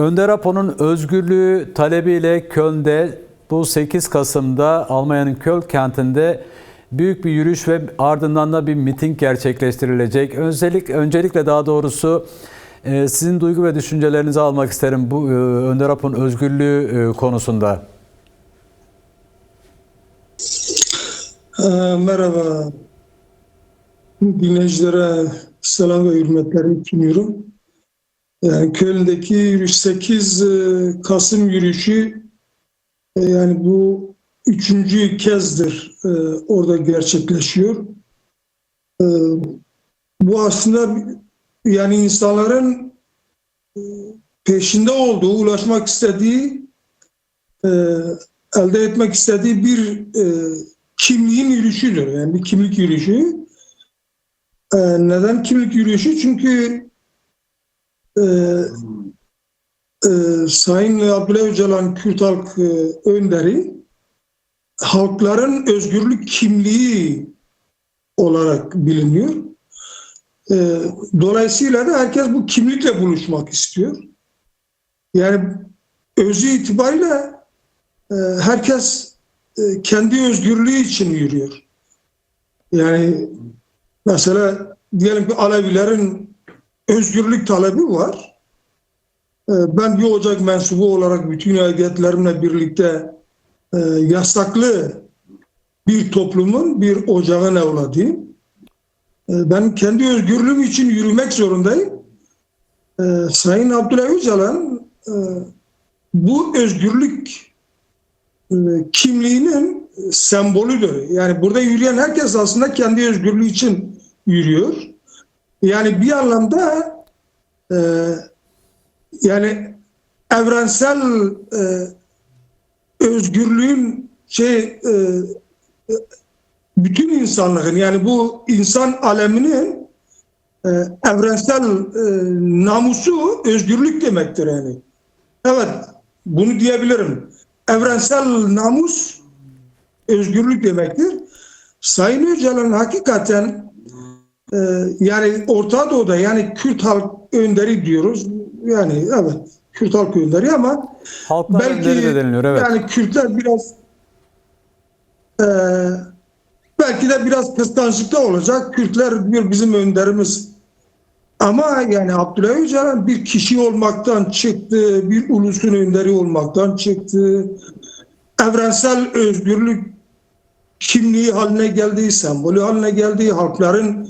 Önder Apo'nun özgürlüğü talebiyle Köln'de bu 8 Kasım'da Almanya'nın Köln kentinde büyük bir yürüyüş ve ardından da bir miting gerçekleştirilecek. Öncelik, öncelikle daha doğrusu e, sizin duygu ve düşüncelerinizi almak isterim bu e, Önder Apo'nun özgürlüğü e, konusunda. Ee, Merhaba. Dinleyicilere selam ve hürmetlerimi sunuyorum. Yani Köln'deki yürüyüş 8 e, Kasım yürüyüşü e, yani bu üçüncü kezdir e, orada gerçekleşiyor. Bu aslında yani insanların peşinde olduğu, ulaşmak istediği, elde etmek istediği bir kimliğin yürüyüşüdür. Yani bir kimlik yürüyüşü. Neden kimlik yürüyüşü? Çünkü e, e, Sayın Abdullah Öcalan Kürt halk e, önderi halkların özgürlük kimliği olarak biliniyor. E, dolayısıyla da herkes bu kimlikle buluşmak istiyor. Yani özü itibariyle e, herkes e, kendi özgürlüğü için yürüyor. Yani mesela diyelim ki Alevilerin özgürlük talebi var. E, Ben bir ocak mensubu olarak bütün aidiyetlerimle birlikte e, yasaklı bir toplumun bir ocağın evladıyım. E, Ben kendi özgürlüğüm için yürümek zorundayım. E, Sayın Abdullah Öcalan e, bu özgürlük e, kimliğinin sembolüdür. Yani burada yürüyen herkes aslında kendi özgürlüğü için yürüyor. Yani bir anlamda e, yani evrensel e, özgürlüğün şey e, e, bütün insanlığın yani bu insan aleminin e, evrensel e, namusu özgürlük demektir yani. Evet bunu diyebilirim evrensel namus özgürlük demektir. Sayın Öcalan hakikaten e, yani Orta Doğu'da yani Kürt halk önderi diyoruz. Yani evet Kürt halk önderi ama Halklar belki önderi de deniliyor, evet. yani Kürtler biraz e, belki de biraz kıskançlıkta olacak. Kürtler diyor bizim önderimiz. Ama yani Abdullah Öcalan bir kişi olmaktan çıktı, bir ulusun önderi olmaktan çıktı. Evrensel özgürlük kimliği haline geldi, sembolü haline geldi, halkların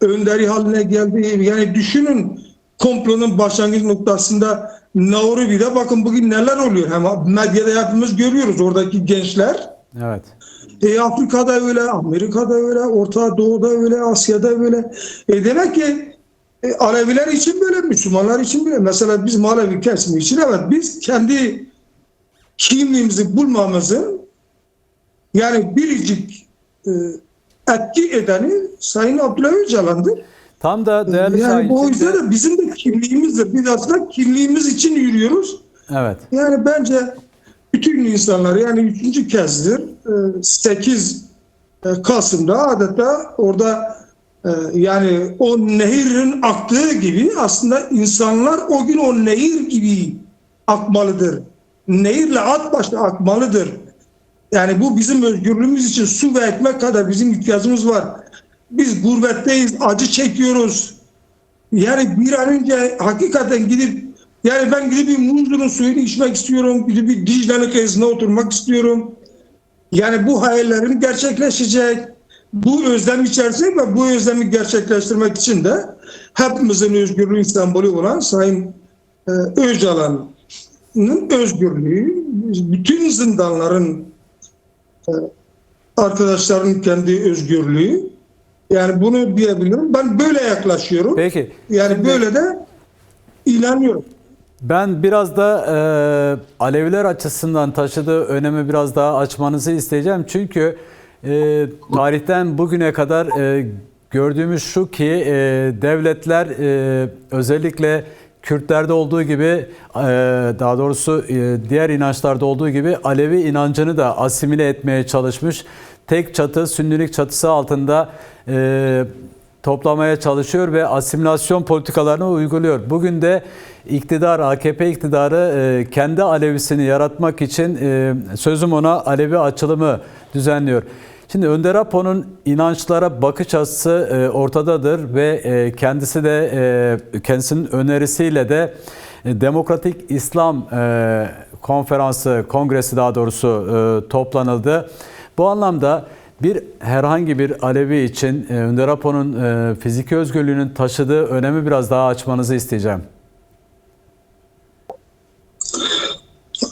önderi haline geldi. Yani düşünün komplonun başlangıç noktasında Nauru bir de bakın bugün neler oluyor. Hem medyada hepimiz görüyoruz oradaki gençler. Evet. E, Afrika'da öyle, Amerika'da öyle, Orta Doğu'da öyle, Asya'da öyle. E, demek ki e, Aleviler için böyle, Müslümanlar için böyle. Mesela biz Alevi kesimi için evet biz kendi kimliğimizi bulmamızın yani biricik e, etki edeni Sayın Abdullah Öcalan'dır. Tam da değerli yani bu yüzden de bizim de kimliğimizdir. Biz aslında kimliğimiz için yürüyoruz. Evet. Yani bence bütün insanlar yani üçüncü kezdir e, 8 e, Kasım'da adeta orada e, yani o nehirin aktığı gibi aslında insanlar o gün o nehir gibi akmalıdır. Nehirle at başta akmalıdır. Yani bu bizim özgürlüğümüz için su ve ekmek kadar bizim ihtiyacımız var. Biz gurbetteyiz, acı çekiyoruz. Yani bir an önce hakikaten gidip yani ben gidip bir Muzlu'nun suyunu içmek istiyorum. Gidip bir Dicle'nin kıyısına oturmak istiyorum. Yani bu hayallerim gerçekleşecek. Bu özlem içerisinde ve bu özlemi gerçekleştirmek için de hepimizin özgürlüğü sembolü olan Sayın e, Öcalan'ın özgürlüğü, bütün zindanların arkadaşların kendi özgürlüğü. Yani bunu diyebilirim. Ben böyle yaklaşıyorum. Peki. Yani Şimdi- böyle de inanıyorum. Ben biraz da e, Aleviler açısından taşıdığı önemi biraz daha açmanızı isteyeceğim. Çünkü e, tarihten bugüne kadar e, gördüğümüz şu ki e, devletler e, özellikle Kürtlerde olduğu gibi e, daha doğrusu e, diğer inançlarda olduğu gibi Alevi inancını da asimile etmeye çalışmış. Tek çatı, sünnilik çatısı altında e, toplamaya çalışıyor ve asimilasyon politikalarını uyguluyor. Bugün de iktidar, AKP iktidarı e, kendi Alevisini yaratmak için e, sözüm ona Alevi açılımı düzenliyor. Şimdi Önder Apo'nun inançlara bakış açısı e, ortadadır ve kendisi de e, kendisinin önerisiyle de Demokratik İslam konferansı, kongresi daha doğrusu toplanıldı. Bu anlamda bir herhangi bir Alevi için e, Önder Apo'nun e, fiziki özgürlüğünün taşıdığı önemi biraz daha açmanızı isteyeceğim.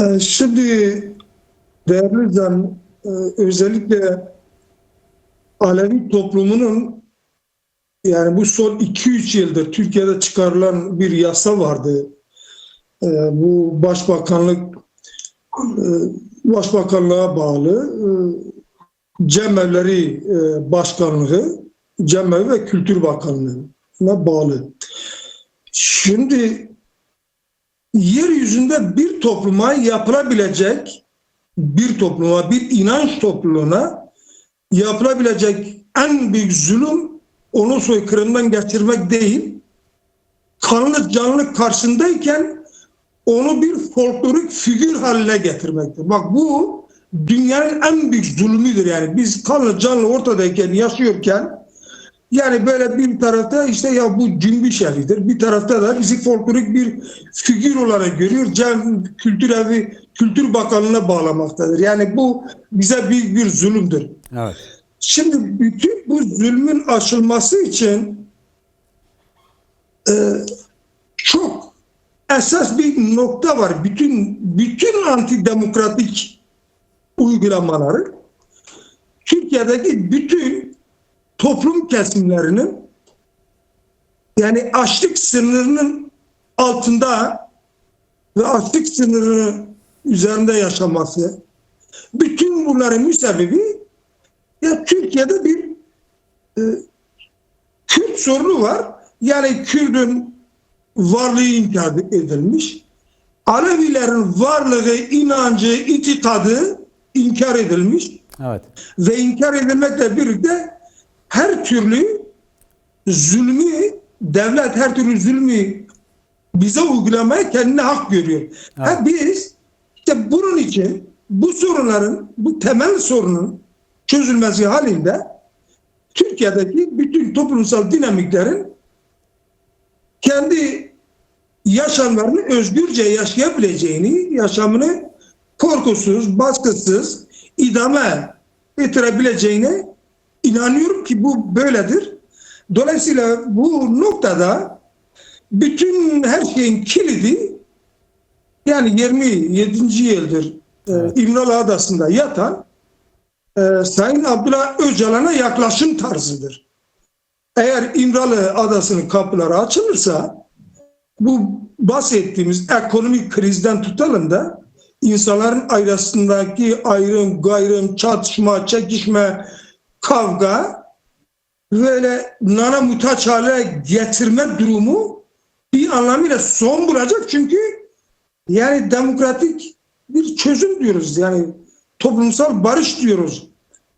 Ee, Şimdi değerli e, özellikle Alevi toplumunun yani bu son 2-3 yıldır Türkiye'de çıkarılan bir yasa vardı. Bu başbakanlık e, başbakanlığa bağlı e, Cemevleri e, Başkanlığı, Cemevi ve Kültür Bakanlığı'na bağlı. Şimdi yeryüzünde bir topluma yapılabilecek bir topluma, bir inanç topluluğuna yapılabilecek en büyük zulüm onu soykırımdan geçirmek değil, kanlı canlı karşısındayken onu bir folklorik figür haline getirmektir. Bak bu dünyanın en büyük zulmüdür yani. Biz kanlı canlı ortadayken, yaşıyorken yani böyle bir tarafta işte ya bu cümbüş evidir. Bir tarafta da bizi folklorik bir figür olarak görüyor. Cem Kültür Evi Kültür Bakanlığı'na bağlamaktadır. Yani bu bize büyük bir zulümdür. Evet. Şimdi bütün bu zulmün aşılması için e, çok esas bir nokta var. Bütün bütün antidemokratik uygulamaları Türkiye'deki bütün toplum kesimlerinin yani açlık sınırının altında ve açlık sınırının üzerinde yaşaması bütün bunların müsebbibi ya Türkiye'de bir e, Kürt sorunu var. Yani Kürt'ün varlığı inkar edilmiş. Alevilerin varlığı, inancı, itikadı inkar edilmiş Evet. ve inkar edilmekle birlikte her türlü zulmü devlet her türlü zulmü bize uygulamaya kendine hak görüyor. Ha biz işte bunun için bu sorunların bu temel sorunun çözülmesi halinde Türkiye'deki bütün toplumsal dinamiklerin kendi yaşamlarını özgürce yaşayabileceğini, yaşamını korkusuz, baskısız, idame ettirebileceğine inanıyorum ki bu böyledir. Dolayısıyla bu noktada bütün her şeyin kilidi yani 27. yıldır e, İmralı Adası'nda yatan e, Sayın Abdullah Öcalan'a yaklaşım tarzıdır. Eğer İmralı Adası'nın kapıları açılırsa bu bahsettiğimiz ekonomik krizden tutalım da insanların arasındaki ayrım, gayrım, çatışma, çekişme, kavga böyle nana muhtaç hale getirme durumu bir anlamıyla son bulacak çünkü yani demokratik bir çözüm diyoruz yani toplumsal barış diyoruz.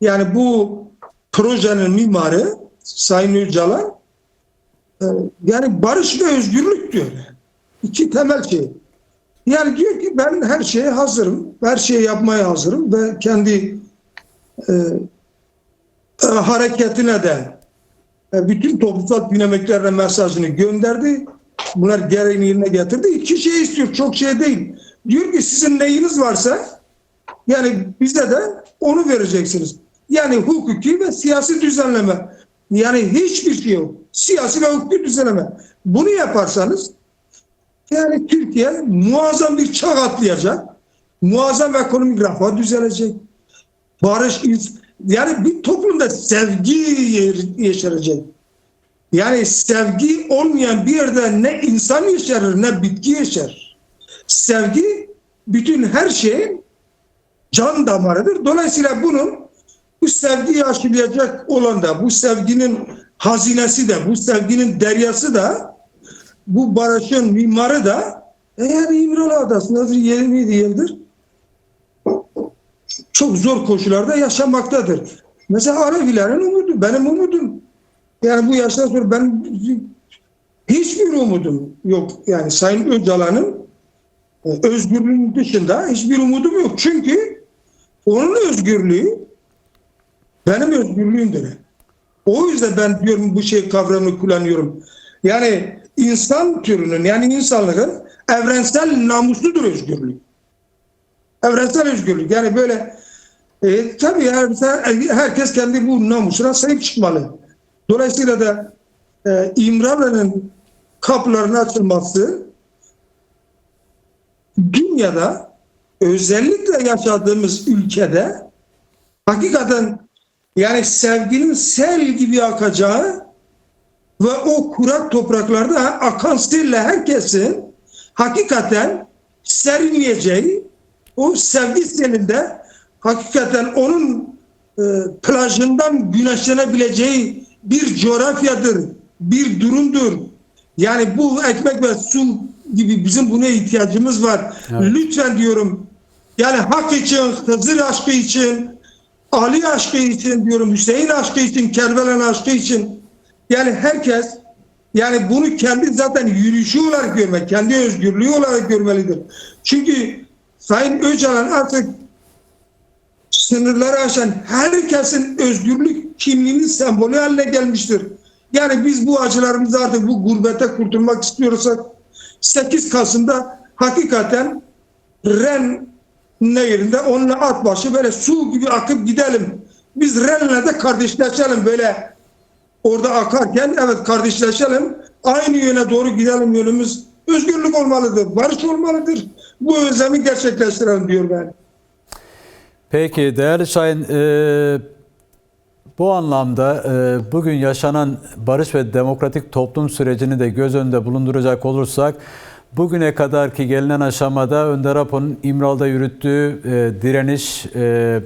Yani bu projenin mimarı Sayın Öcalan e, yani barış ve özgürlük diyor. İki temel şey. Yani diyor ki ben her şeye hazırım. Her şeyi yapmaya hazırım ve kendi e, e, hareketine de e, bütün toplumsal dinamiklerine mesajını gönderdi. Bunlar gereğini yerine getirdi. İki şey istiyor. Çok şey değil. Diyor ki sizin neyiniz varsa yani bize de onu vereceksiniz. Yani hukuki ve siyasi düzenleme. Yani hiçbir şey yok. Siyasi ve hukuki düzenleme. Bunu yaparsanız yani Türkiye muazzam bir çağ atlayacak. Muazzam ekonomik refah düzelecek. Barış, yani bir toplumda sevgi yeşerecek. Yani sevgi olmayan bir yerde ne insan yeşerir ne bitki yeşer. Sevgi bütün her şeyin can damarıdır. Dolayısıyla bunun bu sevgiyi aşılayacak olan da bu sevginin hazinesi de bu sevginin deryası da bu barışın mimarı da eğer İmralı Adası'nda 27 yıldır çok zor koşullarda yaşamaktadır. Mesela Alevilerin umudu, benim umudum. Yani bu yaştan sonra ben hiçbir umudum yok. Yani Sayın Öcalan'ın e, özgürlüğün dışında hiçbir umudum yok. Çünkü onun özgürlüğü benim özgürlüğümdür. O yüzden ben diyorum bu şey kavramını kullanıyorum. Yani insan türünün yani insanlığın evrensel namusludur özgürlük. Evrensel özgürlük. Yani böyle e, tabii her, herkes kendi bu namusuna sahip çıkmalı. Dolayısıyla da e, İmralı'nın kapılarının açılması dünyada özellikle yaşadığımız ülkede hakikaten yani sevginin sel gibi akacağı ve o kurak topraklarda akan selle herkesin hakikaten serinleyeceği o sevgi selinde hakikaten onun e, plajından güneşlenebileceği bir coğrafyadır, bir durumdur. Yani bu ekmek ve su gibi bizim buna ihtiyacımız var. Evet. Lütfen diyorum yani hak için, Hızır aşkı için, Ali aşkı için diyorum, Hüseyin aşkı için, Kerbelen aşkı için yani herkes yani bunu kendi zaten yürüyüşü olarak görmek, kendi özgürlüğü olarak görmelidir. Çünkü Sayın Öcalan artık sınırları aşan herkesin özgürlük kimliğinin sembolü haline gelmiştir. Yani biz bu acılarımızı artık bu gurbete kurtulmak istiyorsak 8 Kasım'da hakikaten Ren nehirinde onunla at başı böyle su gibi akıp gidelim. Biz Ren'le de kardeşleşelim böyle orada akarken evet kardeşleşelim. Aynı yöne doğru gidelim yönümüz özgürlük olmalıdır, barış olmalıdır. Bu özlemi gerçekleştirelim diyor ben. Peki değerli Şahin, e, bu anlamda e, bugün yaşanan barış ve demokratik toplum sürecini de göz önünde bulunduracak olursak, bugüne kadar ki gelinen aşamada Önder Apo'nun İmralı'da yürüttüğü e, direniş, e,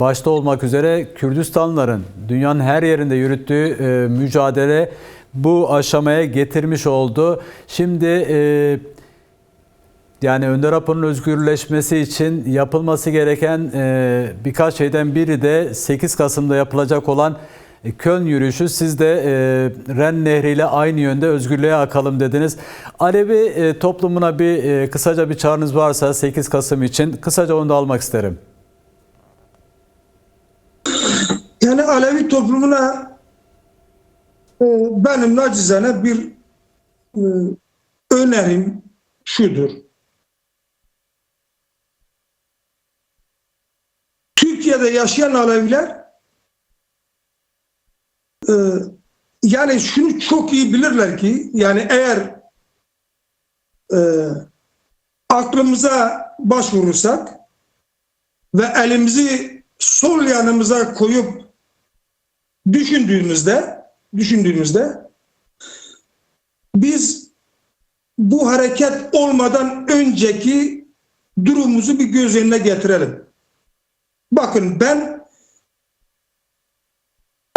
başta olmak üzere Kürdistanların dünyanın her yerinde yürüttüğü e, mücadele bu aşamaya getirmiş oldu. Şimdi e, yani Önder Apo'nun özgürleşmesi için yapılması gereken e, birkaç şeyden biri de 8 Kasım'da yapılacak olan Köln yürüyüşü. Siz de Ren Nehri ile aynı yönde özgürlüğe akalım dediniz. Alevi toplumuna bir kısaca bir çağrınız varsa 8 Kasım için kısaca onu da almak isterim. Yani Alevi toplumuna e, benim nacizane bir e, önerim şudur. Türkiye'de yaşayan Aleviler e, yani şunu çok iyi bilirler ki yani eğer e, aklımıza başvurursak ve elimizi sol yanımıza koyup düşündüğümüzde düşündüğümüzde biz bu hareket olmadan önceki durumumuzu bir göz önüne getirelim. Bakın ben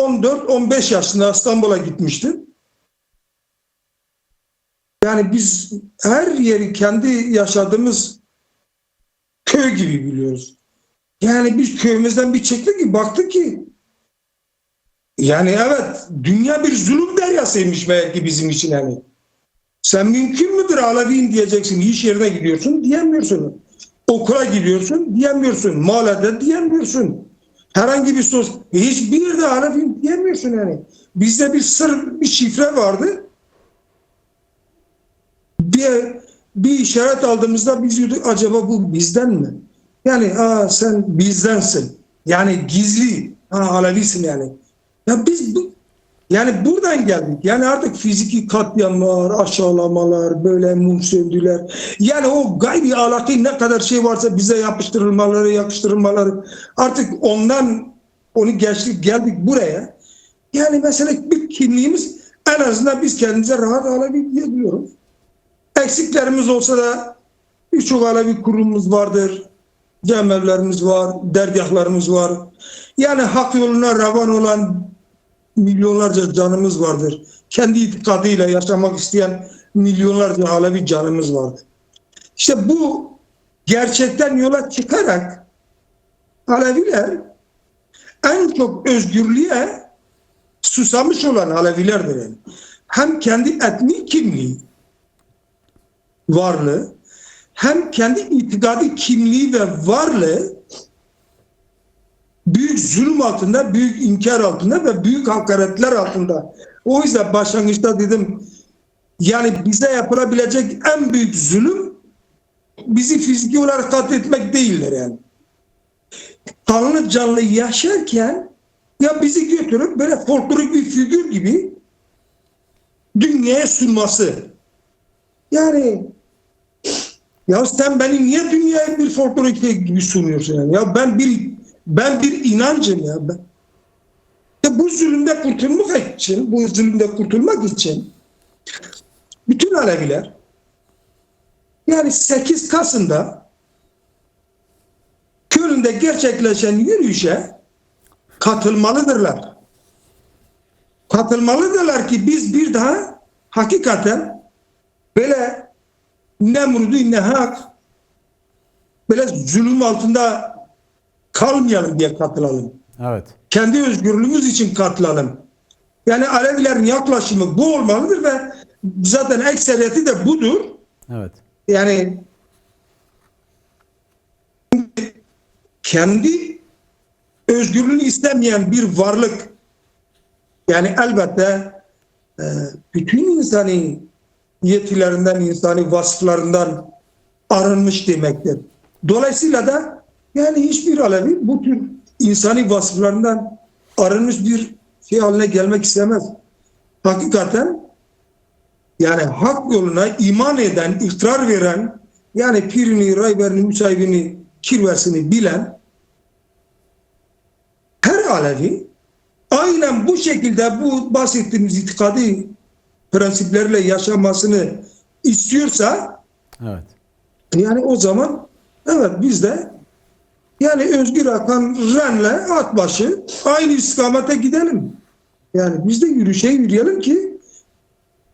14-15 yaşında İstanbul'a gitmiştim. Yani biz her yeri kendi yaşadığımız köy gibi biliyoruz. Yani biz köyümüzden bir çektik ki baktık ki yani evet dünya bir zulüm deryasıymış meğer ki bizim için yani. Sen mümkün müdür Aleviyim diyeceksin. İş yerine gidiyorsun diyemiyorsun. Okula gidiyorsun diyemiyorsun. Mahallede diyemiyorsun. Herhangi bir sos hiçbir yerde Aleviyim diyemiyorsun yani. Bizde bir sır bir şifre vardı. Bir, bir işaret aldığımızda biz diyorduk acaba bu bizden mi? Yani aa sen bizdensin. Yani gizli. Ha Alevisin yani. Ya biz bu, yani buradan geldik. Yani artık fiziki katliamlar, aşağılamalar, böyle mum söndüler. Yani o gayri alaki ne kadar şey varsa bize yapıştırılmaları, yakıştırılmaları. Artık ondan onu geçtik geldik buraya. Yani mesela bir kimliğimiz en azından biz kendimize rahat Alevi diyebiliyoruz. Eksiklerimiz olsa da birçok Alevi kurumumuz vardır. Cemevlerimiz var, dergahlarımız var. Yani hak yoluna revan olan milyonlarca canımız vardır. Kendi itikadıyla yaşamak isteyen milyonlarca Alevi canımız vardır. İşte bu gerçekten yola çıkarak Aleviler en çok özgürlüğe susamış olan Alevilerdir yani. Hem kendi etnik kimliği varlığı hem kendi itikadi kimliği ve varlığı büyük zulüm altında, büyük inkar altında ve büyük hakaretler altında. O yüzden başlangıçta dedim yani bize yapılabilecek en büyük zulüm bizi fiziki olarak katletmek değildir yani. Kanlı canlı yaşarken ya bizi götürüp böyle folklorik bir figür gibi dünyaya sunması. Yani ya sen beni niye dünyaya bir folklorik gibi sunuyorsun yani? Ya ben bir ben bir inancım ya. Ben, ya bu zulümde kurtulmak için, bu zulümde kurtulmak için bütün Aleviler yani 8 Kasım'da Köln'de gerçekleşen yürüyüşe katılmalıdırlar. Katılmalıdırlar ki biz bir daha hakikaten böyle Nemrud'u ne hak böyle zulüm altında kalmayalım diye katılalım. Evet. Kendi özgürlüğümüz için katılalım. Yani Alevilerin yaklaşımı bu olmalıdır ve zaten ekseriyeti de budur. Evet. Yani kendi özgürlüğünü istemeyen bir varlık yani elbette e, bütün insani yetilerinden, insani vasıflarından arınmış demektir. Dolayısıyla da yani hiçbir Alevi bu tür insani vasıflarından arınmış bir şey haline gelmek istemez. Hakikaten yani hak yoluna iman eden, ikrar veren, yani pirini, rayberini, müsahibini, kirvesini bilen her Alevi aynen bu şekilde bu bahsettiğimiz itikadi prensiplerle yaşamasını istiyorsa Evet. yani o zaman evet biz de yani Özgür Akan Ren'le Atbaşı aynı istikamete gidelim. Yani biz de yürüyüşe yürüyelim ki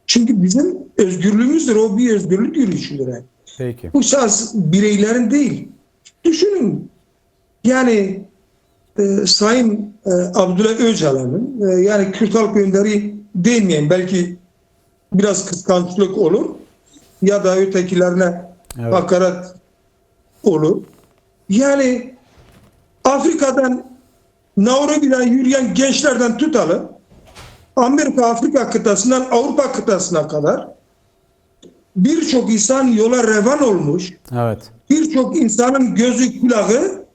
çünkü bizim özgürlüğümüzdür. O bir özgürlük yürüyüşüdür. Yani. Peki. Bu şahs bireylerin değil. Düşünün yani e, Sayın e, Abdullah Öcalan'ın e, yani Kürt Halk Önderi demeyen belki biraz kıskançlık olur ya da ötekilerine Evet. hakaret olur. Yani Afrika'dan Nairobi'den yürüyen gençlerden tutalım Amerika Afrika kıtasından Avrupa kıtasına kadar birçok insan yola revan olmuş. Evet. Birçok insanın gözü kulağı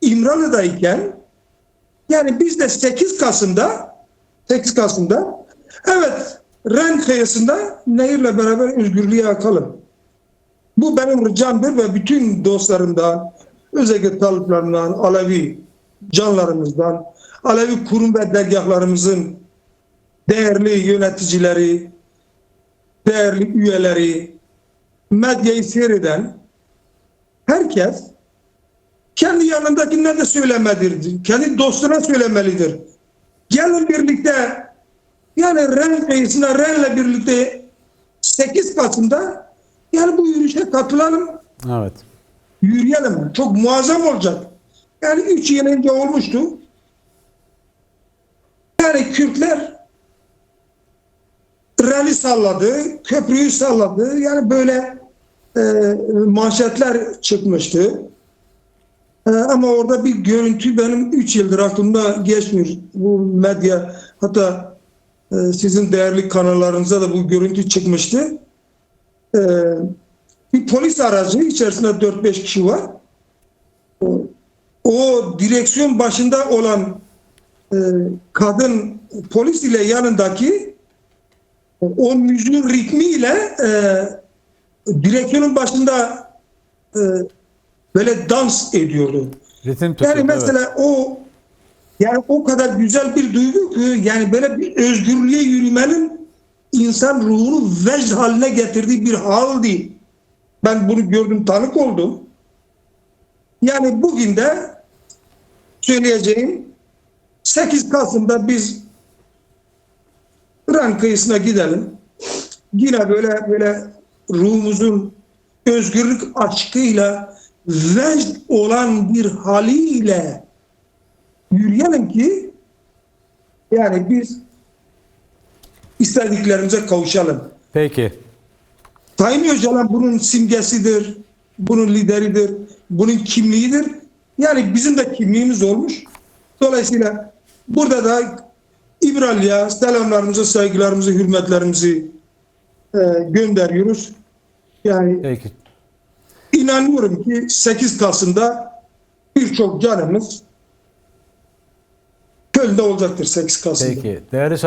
İmralı'dayken yani biz de 8 Kasım'da 8 Kasım'da evet Ren kıyısında nehirle beraber özgürlüğe akalım. Bu benim ricamdır ve bütün dostlarımdan, özellikle taliplerimden, Alevi canlarımızdan, Alevi kurum ve dergahlarımızın değerli yöneticileri, değerli üyeleri, medyayı seyreden herkes kendi yanındakine de söylemelidir. Kendi dostuna söylemelidir. Gelin birlikte yani Ren Reis'ine Ren'le birlikte 8 Kasım'da yani bu yürüyüşe katılalım, Evet. Yürüyelim. Çok muazzam olacak. Yani 3 yıl önce olmuştu. Yani Kürtler rally salladı, köprüyü salladı. Yani böyle e, manşetler çıkmıştı. E, ama orada bir görüntü benim 3 yıldır aklımda geçmiyor. Bu medya hatta e, sizin değerli kanallarınıza da bu görüntü çıkmıştı. E, bir polis aracı içerisinde 4-5 kişi var. O, direksiyon başında olan e, kadın polis ile yanındaki o müziğin ritmiyle e, direksiyonun başında e, böyle dans ediyordu. Ritim tutuyor. Yani mesela o yani o kadar güzel bir duygu ki yani böyle bir özgürlüğe yürümenin insan ruhunu vecd haline getirdiği bir hal değil. Ben bunu gördüm, tanık oldum. Yani bugün de söyleyeceğim 8 Kasım'da biz Ren kıyısına gidelim. Yine böyle böyle ruhumuzun özgürlük aşkıyla vecd olan bir haliyle yürüyelim ki yani biz istediklerimize kavuşalım. Peki. Tayyip Öcalan bunun simgesidir, bunun lideridir, bunun kimliğidir. Yani bizim de kimliğimiz olmuş. Dolayısıyla burada da İbrahim'e selamlarımızı, saygılarımızı, hürmetlerimizi e, gönderiyoruz. Yani Peki. inanıyorum ki 8 Kasım'da birçok canımız Köln'de olacaktır 8 Kasım'da. Peki. Değerli